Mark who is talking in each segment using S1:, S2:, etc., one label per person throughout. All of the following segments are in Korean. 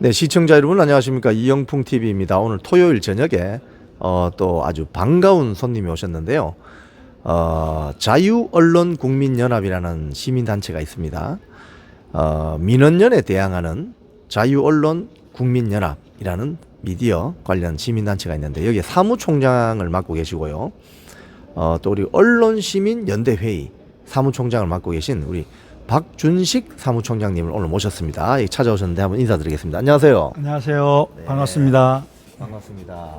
S1: 네, 시청자 여러분 안녕하십니까 이영풍 TV입니다. 오늘 토요일 저녁에 어, 또 아주 반가운 손님이 오셨는데요. 어, 자유 언론 국민 연합이라는 시민 단체가 있습니다. 어, 민원연에 대항하는 자유 언론 국민 연합이라는 미디어 관련 시민 단체가 있는데 여기에 사무총장을 맡고 계시고요. 어, 또 우리 언론 시민 연대 회의 사무총장을 맡고 계신 우리 박준식 사무총장님을 오늘 모셨습니다. 여기 찾아오셨는데 한번 인사드리겠습니다. 안녕하세요.
S2: 안녕하세요. 반갑습니다.
S1: 반갑습니다.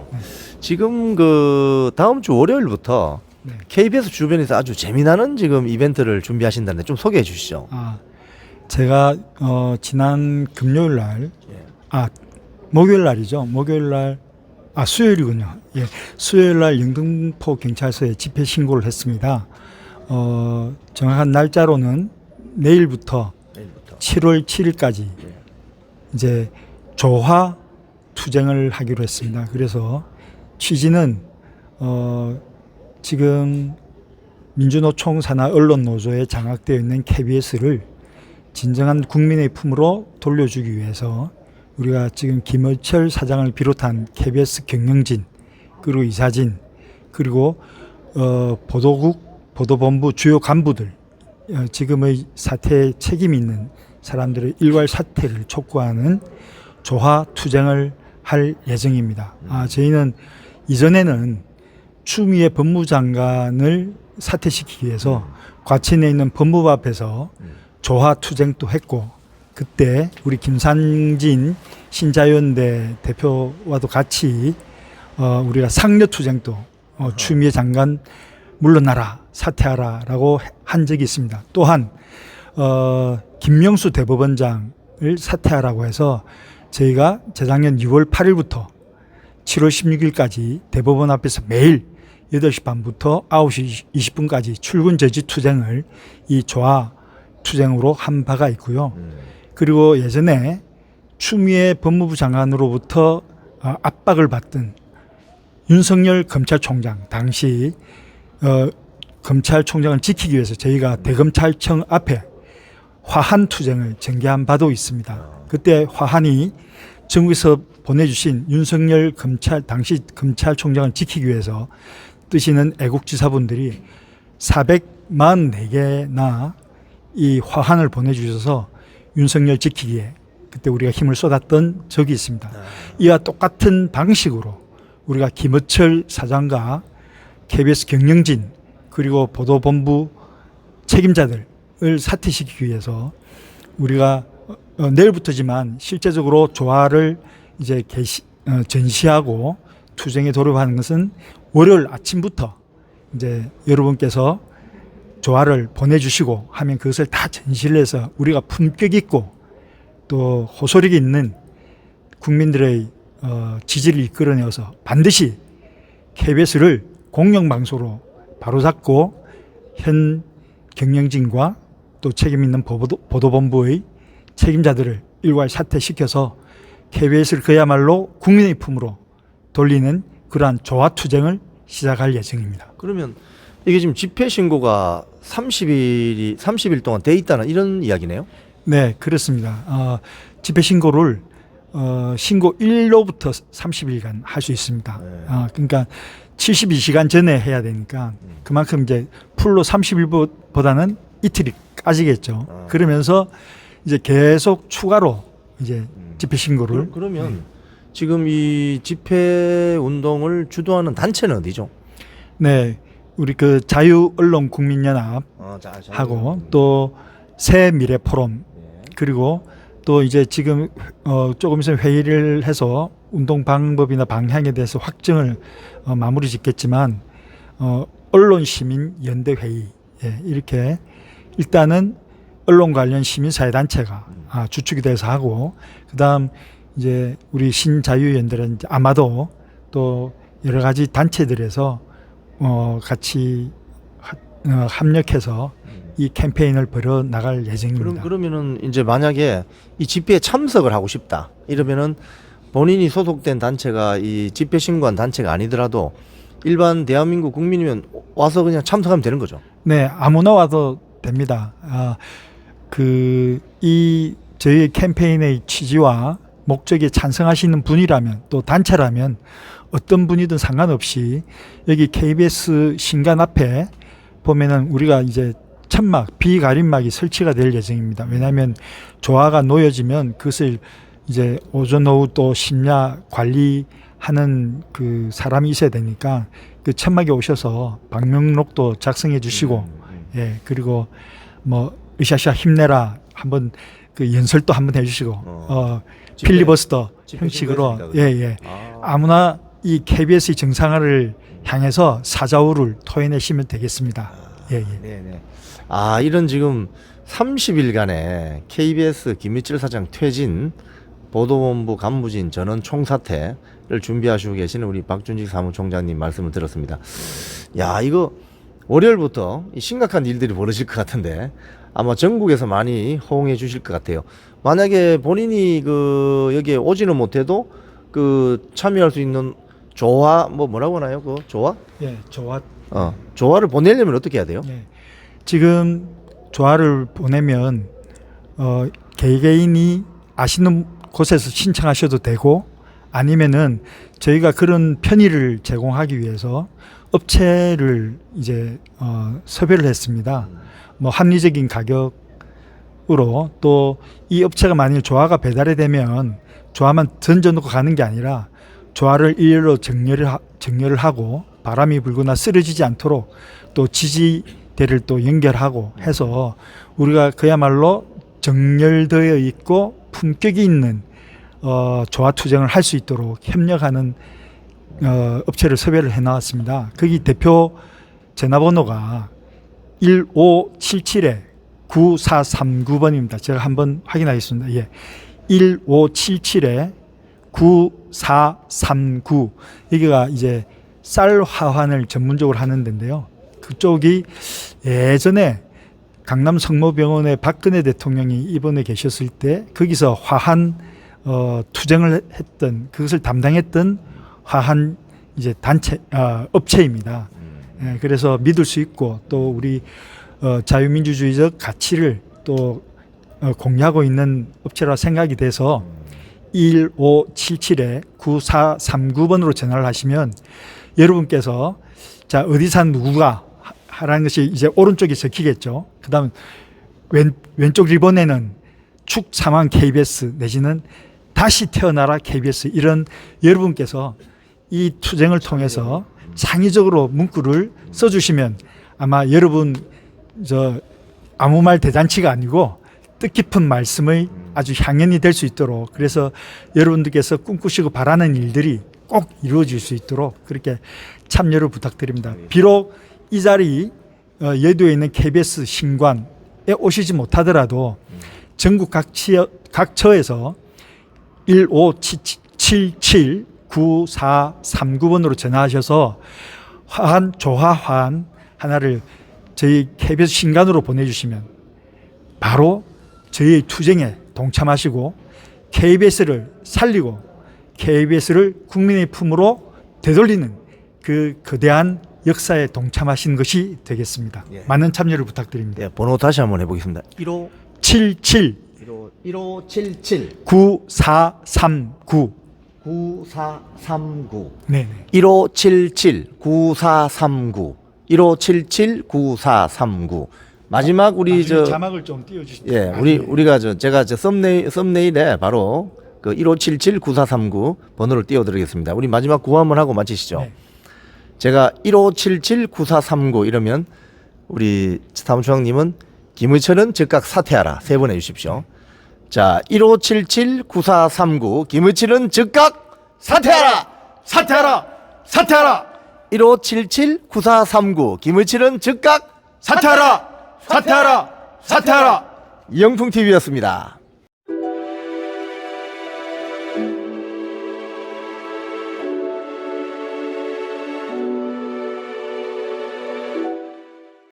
S1: 지금 그 다음 주 월요일부터
S2: 네.
S1: KBS 주변에서 아주 재미나는 지금 이벤트를 준비하신다는데 좀 소개해 주시죠.
S2: 아, 제가 어, 지난 금요일 날,
S1: 예.
S2: 아 목요일 날이죠. 목요일 날, 아 수요일이군요. 예, 수요일 날 영등포 경찰서에 집회 신고를 했습니다. 어, 정확한 날짜로는 내일부터
S1: 내일부터.
S2: 7월 7일까지 이제 조화 투쟁을 하기로 했습니다. 그래서 취지는 어 지금 민주노총 산하 언론노조에 장악되어 있는 KBS를 진정한 국민의 품으로 돌려주기 위해서 우리가 지금 김어철 사장을 비롯한 KBS 경영진 그리고 이사진 그리고 어 보도국 보도본부 주요 간부들 어, 지금의 사태에 책임 있는 사람들의 일괄 사퇴를 촉구하는 조화 투쟁을 할 예정입니다. 아, 저희는 이전에는 추미애 법무장관을 사퇴시키기 위해서 과천에 있는 법무부 앞에서 조화 투쟁도 했고 그때 우리 김상진 신자유연대 대표와도 같이 어, 우리가 상여 투쟁도 어, 추미애 장관 물러나라 사퇴하라라고 한 적이 있습니다. 또한 어, 김명수 대법원장을 사퇴하라고 해서 저희가 재작년 6월 8일부터 7월 16일까지 대법원 앞에서 매일 8시 반부터 9시 20분까지 출근 저지 투쟁을 이 조화 투쟁으로 한 바가 있고요. 그리고 예전에 추미애 법무부 장관으로부터 어, 압박을 받던 윤석열 검찰총장 당시 어, 검찰총장을 지키기 위해서 저희가 대검찰청 앞에 화한 투쟁을 전개한 바도 있습니다. 그때 화한이 정부에서 보내주신 윤석열 검찰 당시 검찰총장을 지키기 위해서 뜨시는 애국지사분들이 444개나 이 화한을 보내주셔서 윤석열 지키기에 그때 우리가 힘을 쏟았던 적이 있습니다. 이와 똑같은 방식으로 우리가 김어철 사장과 KBS 경영진 그리고 보도본부 책임자들을 사퇴시키기 위해서 우리가 어, 내일부터지만 실제적으로 조화를 이제 개시, 어, 전시하고 투쟁에 돌입하는 것은 월요일 아침부터 이제 여러분께서 조화를 보내주시고 하면 그것을 다 전시를 해서 우리가 품격 있고 또 호소력 있는 국민들의 어, 지지를 이끌어내어서 반드시 KBS를 공영방송으로 바로잡고 현 경영진과 또 책임 있는 보도, 보도본부의 책임자들을 일괄 사퇴시켜서 KBS를 그야말로 국민의 품으로 돌리는 그러한 조화 투쟁을 시작할 예정입니다.
S1: 그러면 이게 지금 집회 신고가 30일이 30일 동안 돼 있다는 이런 이야기네요.
S2: 네, 그렇습니다. 어, 집회 신고를 어, 신고 일로부터 30일간 할 수 있습니다.
S1: 네.
S2: 어, 그러니까 72시간 전에 해야 되니까 그만큼 이제 풀로 30일보다는 이틀이 까지겠죠.
S1: 아.
S2: 그러면서 이제 계속 추가로 이제 집회 신고를
S1: 그, 러 면 지금 이 집회 운동을 주도하는 단체는 어디죠?
S2: 네, 우리 그 자유 언론 국민연합
S1: 어, 자, 자,
S2: 하고 또 새 미래 포럼 그리고 또 이제 지금 어 조금 있으면 회의를 해서 운동 방법이나 방향에 대해서 확정을 어 마무리 짓겠지만 어 언론 시민 연대 회의. 예, 이렇게 일단은 언론 관련 시민 사회 단체가 아, 주축이 돼서 하고 그다음 이제 우리 신자유 연대는 이제 아마도 또 여러 가지 단체들에서 어 같이 하- 어, 합력해서 이 캠페인을 벌여 나갈 예정입니다.
S1: 그럼 그러면은 이제 만약에 이 집회에 참석을 하고 싶다 이러면은 본인이 소속된 단체가 이 집회 신고한 단체가 아니더라도 일반 대한민국 국민이면 와서 그냥 참석하면 되는 거죠.
S2: 네, 아무나 와도 됩니다. 아, 그, 이, 저희 캠페인의 취지와 목적에 찬성하시는 분이라면 또 단체라면 어떤 분이든 상관없이 여기 KBS 신간 앞에 보면은 우리가 이제 천막 비가림막이 설치가 될 예정입니다. 왜냐하면 조화가 놓여지면 그것을 이제 오전 오후 또 심야 관리하는 그 사람이 있어야 되니까 그 천막에 오셔서 방명록도 작성해 주시고 예 그리고 뭐 으쌰으쌰 힘내라 한번 그 연설도 한번 해주시고
S1: 어.
S2: 어,
S1: 집회-
S2: 필리버스터 형식으로 예예
S1: 아.
S2: 아무나 이 KBS 정상화를 향해서 사자우를 토해내시면 되겠습니다. 예 예.
S1: 네네. 아 이런 지금 30일간의 KBS 김미철 사장 퇴진 보도본부 간부진 전원 총사퇴를 준비하시고 계시는 우리 박준직 사무총장님 말씀을 들었습니다. 야 이거 월요일부터 이 심각한 일들이 벌어질 것 같은데 아마 전국에서 많이 호응해 주실 것 같아요. 만약에 본인이 그 여기에 오지는 못해도 그 참여할 수 있는 조화 뭐 뭐라고 하나요? 그 조화?
S2: 예, 조화
S1: 어 조화를 보내려면 어떻게 해야 돼요?
S2: 예. 지금 조화를 보내면 어, 개개인이 아시는 곳에서 신청하셔도 되고 아니면은 저희가 그런 편의를 제공하기 위해서 업체를 이제 어, 섭외를 했습니다. 뭐 합리적인 가격으로 또 이 업체가 만일 조화가 배달이 되면 조화만 던져놓고 가는 게 아니라 조화를 일로 정렬을 하, 정렬을 하고 바람이 불거나 쓰러지지 않도록 또 지지대를 또 연결하고 해서 우리가 그야말로 정렬되어 있고 품격이 있는 어, 조화 투쟁을 할 수 있도록 협력하는 어, 업체를 섭외를 해 나왔습니다. 거기 대표 전화번호가 1577에 9439번입니다. 제가 한번 확인하겠습니다. 예. 1577에 9439 여기가 이제 쌀 화환을 전문적으로 하는 데인데요. 그쪽이 예전에 강남 성모병원에 박근혜 대통령이 입원해 계셨을 때 거기서 화한 어, 투쟁을 했던 그것을 담당했던 화한 이제 단체 아, 업체입니다. 예, 그래서 믿을 수 있고 또 우리 어, 자유민주주의적 가치를 또 어, 공유하고 있는 업체라 생각이 돼서 1577에 9439번으로 전화를 하시면 여러분께서 자 어디 산 누구가 하- 하라는 것이 이제 오른쪽에 적히겠죠. 그다음 왼 왼쪽 리본에는 축 사망 KBS 내지는 다시 태어나라 KBS 이런 여러분께서 이 투쟁을 통해서 창의적으로 문구를 써주시면 아마 여러분 저 아무 말 대잔치가 아니고 뜻깊은 말씀의 아주 향연이 될 수 있도록 그래서 여러분들께서 꿈꾸시고 바라는 일들이 꼭 이루어질 수 있도록 그렇게 참여를 부탁드립니다. 비록 이 자리 어, 여도에 있는 KBS 신관에 오시지 못하더라도 전국 각 치, 각 처에서 1577 9439번으로 전화하셔서 화한 조화 화한 하나를 저희 KBS 신간으로 보내주시면 바로 저희 투쟁에 동참하시고 KBS를 살리고 KBS를 국민의 품으로 되돌리는 그 거대한 역사에 동참하신 것이 되겠습니다.
S1: 예.
S2: 많은 참여를 부탁드립니다.
S1: 네, 번호 다시 한번 해보겠습니다. 15
S2: 77
S1: 15 1577
S2: 9439
S1: 9439
S2: 네 네.
S1: 1577 9439 1577 9439 마지막 우리 저
S2: 자막을 좀 띄워 주시죠.
S1: 예, 우리 우리가 저 제가 저 썸네일 썸네일에 바로 그 1577 9439 번호를 띄워 드리겠습니다. 우리 마지막 구호 한번 하고 마치시죠.
S2: 네.
S1: 제가 1577 9439 이러면 우리 사무총장님은 김의철은 즉각 사퇴하라 세 번 해주십시오. 자, 1577 9439 김의철은 즉각 사퇴하라 사퇴하라 사퇴하라 1577 9439 김의철은 즉각 사퇴하라 사퇴하라 사퇴하라 이영풍 TV였습니다.